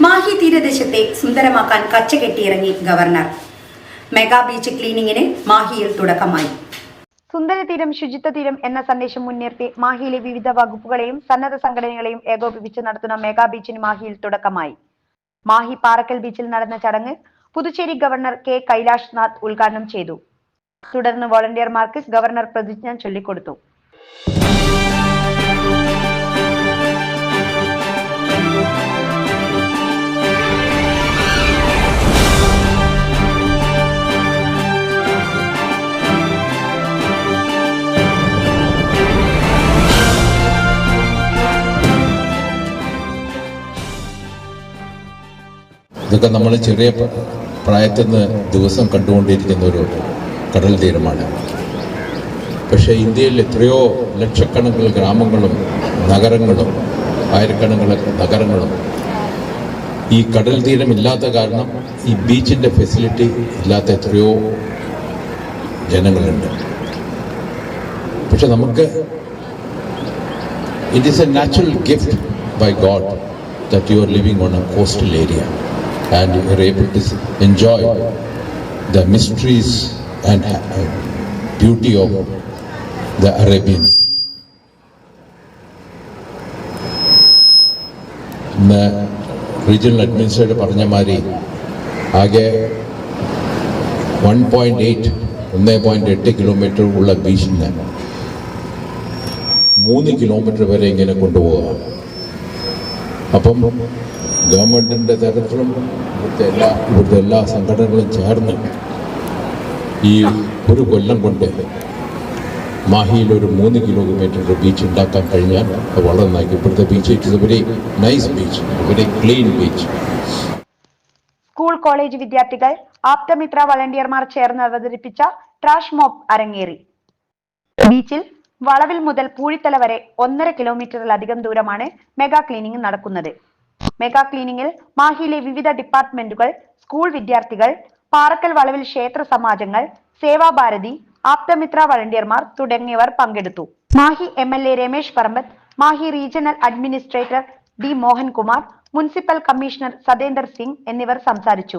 മാഹി തീരദേശത്തെ സുന്ദരമാക്കാൻ കച്ച കച്ചകെട്ടിയിറങ്ങി ഗവർണർ. മെഗാ ബീച്ച് ക്ലീനിങ്ങിന് മാഹിയിൽ തുടക്കമായി. സുന്ദര തീരം ശുചിത്വ തീരം എന്ന സന്ദേശം മുൻനിർത്തി മാഹിയിലെ വിവിധ വകുപ്പുകളെയും സന്നദ്ധ സംഘടനകളെയും ഏകോപിപ്പിച്ച് നടത്തുന്ന മെഗാ ബീച്ചിന് മാഹിയിൽ തുടക്കമായി. മാഹി പാറക്കൽ ബീച്ചിൽ നടന്ന ചടങ്ങ് പുതുച്ചേരി ഗവർണർ കെ കൈലാഷ് നാഥ് ഉദ്ഘാടനം ചെയ്തു. തുടർന്ന് വോളണ്ടിയർമാർക്ക് ഗവർണർ പ്രതിജ്ഞ ചൊല്ലിക്കൊടുത്തു. ഇതൊക്കെ നമ്മൾ ചെറിയ പ്രായത്തിൽ നിന്ന് ദിവസം കണ്ടുകൊണ്ടിരിക്കുന്ന ഒരു കടൽ തീരമാണ്. പക്ഷേ ഇന്ത്യയിൽ എത്രയോ ലക്ഷക്കണക്കിന് ഗ്രാമങ്ങളും നഗരങ്ങളും ആയിരക്കണക്കിന് നഗരങ്ങളും ഈ കടൽ തീരം ഇല്ലാത്ത കാരണം ഈ ബീച്ചിന്റെ ഫെസിലിറ്റി ഇല്ലാത്ത എത്രയോ ജനങ്ങളുണ്ട്. പക്ഷെ നമുക്ക് it is a natural gift by God that you are living on a coastal area. And you are able to enjoy the mysteries and uh, beauty of the Arabian Sea. ഇന്ന് regional administrator പറഞ്ഞ മാതിരി ആകെ one point eight ഒന്ന് point എട്ട് kilometre ഉള്ള ബീച്ചിന് മൂന്ന് kilometre വരെ ഇങ്ങനെ കൊണ്ടുപോകാം അപ്പം ഗവൺമെന്റിന്റെ തരത്തിലും ഇവിടുത്തെ എല്ലാ ഇവിടുത്തെ എല്ലാ സംഘടനകളും ചേർന്ന് ഈ ഒരു കൊല്ലം കൊണ്ട് മാഹിയിൽ ഒരു മൂന്ന് കിലോമീറ്റർ ബീച്ച് ഉണ്ടാക്കാൻ കഴിഞ്ഞാൽ വളരെ നന്നായി ഇവിടുത്തെ beach it is very nice beach very clean beach school college വിദ്യാർത്ഥികൾ ആപ്തമിത്ര വളണ്ടിയർമാർ ചേർന്ന് അവതരിപ്പിച്ച ട്രാഷ് മോപ്പ് അരങ്ങേറി. ബീച്ചിൽ വളവിൽ മുതൽ പൂഴിത്തല വരെ ഒന്നര കിലോമീറ്ററിലധികം ദൂരമാണ് മെഗാ ക്ലീനിംഗ് നടക്കുന്നത്. മെഗാ ക്ലീനിങ്ങിൽ മാഹിയിലെ വിവിധ ഡിപ്പാർട്ട്മെന്റുകൾ സ്കൂൾ വിദ്യാർത്ഥികൾ പാറക്കൽ വളവിൽ ക്ഷേത്ര സമാജങ്ങൾ സേവാഭാരതി ആപ്തമിത്ര വളണ്ടിയർമാർ തുടങ്ങിയവർ പങ്കെടുത്തു. Mahe M L A Ramesh Parambath Mahe regional administrator D Mohankumar municipal commissioner Satender Singh എന്നിവർ സംസാരിച്ചു.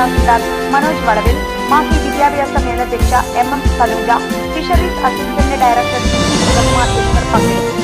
തഹസിൽദാർ മനോജ് വളവിൽ മാഹി വിദ്യാഭ്യാസ മേലധ്യക്ഷ M M Saluja fisheries assistant director C Sivakumar എന്നിവർ പങ്കെടുത്തു.